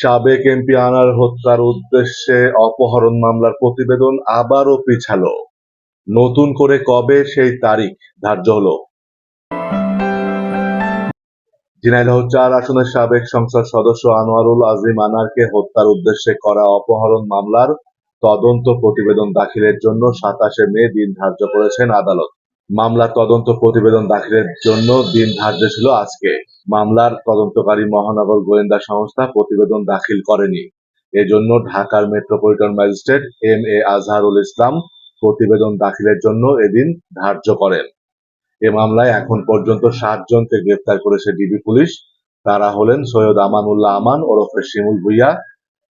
সাবেক এমপি আনার হত্যার উদ্দেশ্যে অপহরণ মামলার প্রতিবেদন আবারও পিছালো। নতুন করে কবে সেই তারিখ ধার্য হলো? ঝিনাইদহ চার আসনের সাবেক সংসদ সদস্য আনোয়ারুল আজিম আনারকে হত্যার উদ্দেশ্যে করা অপহরণ মামলার তদন্ত প্রতিবেদন দাখিলের জন্য সাতাশে মে দিন ধার্য করেছেন আদালত। মামলার তদন্ত প্রতিবেদন দাখিলের জন্য দিন ধার্য ছিল আজকে। মামলার তদন্তকারী মহানগর গোয়েন্দা সংস্থা প্রতিবেদন দাখিল করেনি। এজন্য ঢাকার metropolitan magistrate M A Azharul Islam প্রতিবেদন দাখিলের জন্য এদিন ধার্য করেন। এ মামলায় এখন পর্যন্ত সাত জনকে গ্রেফতার করেছে ডিবি পুলিশ। তারা হলেন সৈয়দ আমানুল্লাহ আমান, ওরফে শিমুল ভুইয়া,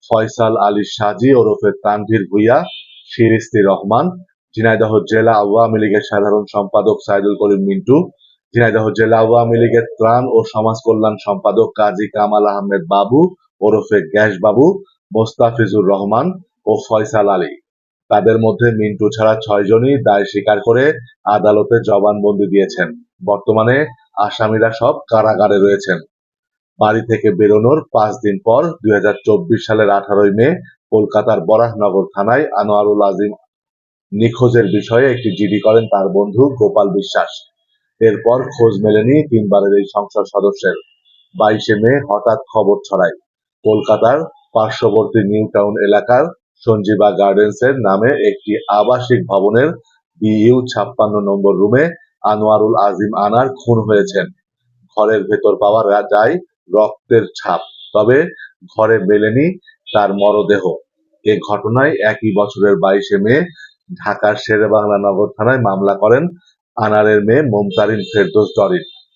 ফয়সাল আলী সাজি, ওরফে তানভীর ভুইয়া, শিরিস্তি রহমান ঝিনাইদহ জেলা আওয়ামী লীগের সাধারণ সম্পাদক সাইদুল করিম মিন্টু, ঝিনাইদহ জেলা আওয়ামী লীগের ত্রাণ ও সমাজ কল্যাণ সম্পাদক কাজী কামাল আহমেদ বাবু, ওরফে গ্যাস বাবু, মোস্তাফিজুর রহমান ও ফয়সাল আলী। তাদের মধ্যে মিন্টু ছাড়া ছয়জনই দায় স্বীকার করে আদালতে জবানবন্দি দিয়েছেন। বর্তমানে আসামিরা সব কারাগারে রয়েছেন। বাড়ি থেকে বেরোনোর পাঁচ দিন পর দুই হাজার চব্বিশ সালের আঠারোই মে কলকাতার বরাহনগর থানায় আনোয়ারুল আজিম নিখোঁজের বিষয়ে একটি জিডি করেন তার বন্ধু গোপাল বিশ্বাস। এরপর খোঁজ মেলেনি তিনবারের এই সংসদ সদস্যের। বাইশে মে হঠাৎ খবর ছড়ায়। কলকাতার পার্শ্ববর্তী নিউ টাউন এলাকার সঞ্জীবা গার্ডেন্সের নামে একটি আবাসিক ভবনের বিইউ ছাপ্পান্ন নম্বর রুমে আনোয়ারুল আজিম আনার খুন হয়েছেন। ঘরের ভেতর পাওয়া যায় রক্তের ছাপ, তবে ঘরে মেলেনি তার মরদেহ। এ ঘটনায় একই বছরের বাইশে মে ঢাকার শেরেবাংলা নগর থানায় মামলা করেন আনারের মেয়ে মমতারিন ফেরদৌস ডরিন